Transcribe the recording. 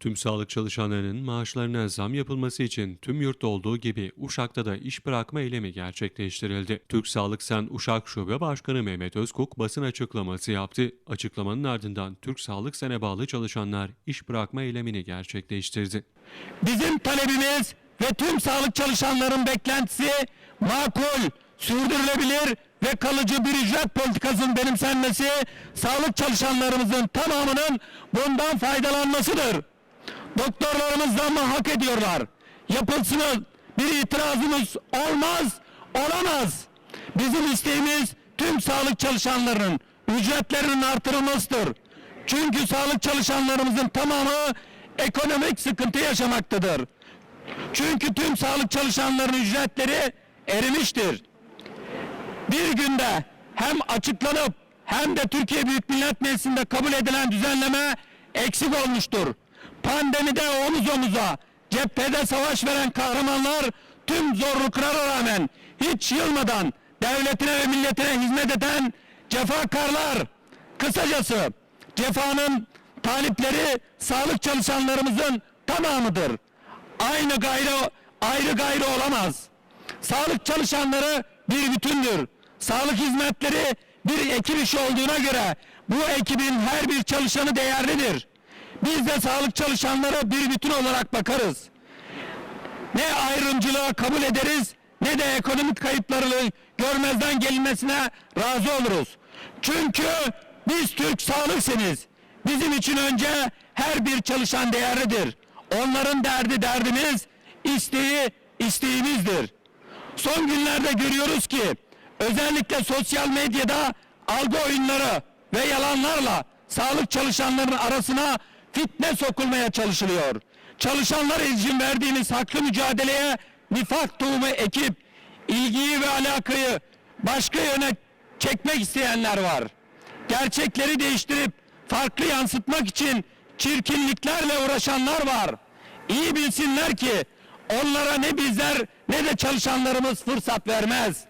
Tüm sağlık çalışanlarının maaşlarına zam yapılması için tüm yurtta olduğu gibi Uşak'ta da iş bırakma eylemi gerçekleştirildi. Türk Sağlık Sen Uşak Şube Başkanı Mehmet Özkuk basın açıklaması yaptı. Açıklamanın ardından Türk Sağlık Sen'e bağlı çalışanlar iş bırakma eylemini gerçekleştirdi. Bizim talebimiz ve tüm sağlık çalışanların beklentisi makul, sürdürülebilir ve kalıcı bir ücret politikasının benimsenmesi, sağlık çalışanlarımızın tamamının bundan faydalanmasıdır. Doktorlarımız zammı hak ediyorlar. Yapılsın bir itirazımız olmaz, olamaz. Bizim isteğimiz tüm sağlık çalışanlarının ücretlerinin artırılmasıdır. Çünkü sağlık çalışanlarımızın tamamı ekonomik sıkıntı yaşamaktadır. Çünkü tüm sağlık çalışanlarının ücretleri erimiştir. Bir günde hem açıklanıp hem de Türkiye Büyük Millet Meclisi'nde kabul edilen düzenleme eksik olmuştur. Pandemide omuz omuza cephede savaş veren kahramanlar tüm zorluklara rağmen hiç yılmadan devletine ve milletine hizmet eden cefakarlar kısacası cefanın talipleri sağlık çalışanlarımızın tamamıdır. Aynı gayrı ayrı gayrı olamaz. Sağlık çalışanları bir bütündür. Sağlık hizmetleri bir ekip işi olduğuna göre bu ekibin her bir çalışanı değerlidir. Biz de sağlık çalışanlara bir bütün olarak bakarız. Ne ayrımcılığa kabul ederiz ne de ekonomik kayıplarını görmezden gelinmesine razı oluruz. Çünkü biz Türk sağlıksınız. Bizim için önce her bir çalışan değerlidir. Onların derdi derdimiz, isteği isteğimizdir. Son günlerde görüyoruz ki özellikle sosyal medyada algı oyunları ve yalanlarla sağlık çalışanlarının arasına fitne sokulmaya çalışılıyor. Çalışanlar için verdiğimiz haklı mücadeleye nifak tohumu ekip ilgiyi ve alakayı başka yöne çekmek isteyenler var. Gerçekleri değiştirip farklı yansıtmak için çirkinliklerle uğraşanlar var. İyi bilsinler ki onlara ne bizler ne de çalışanlarımız fırsat vermez.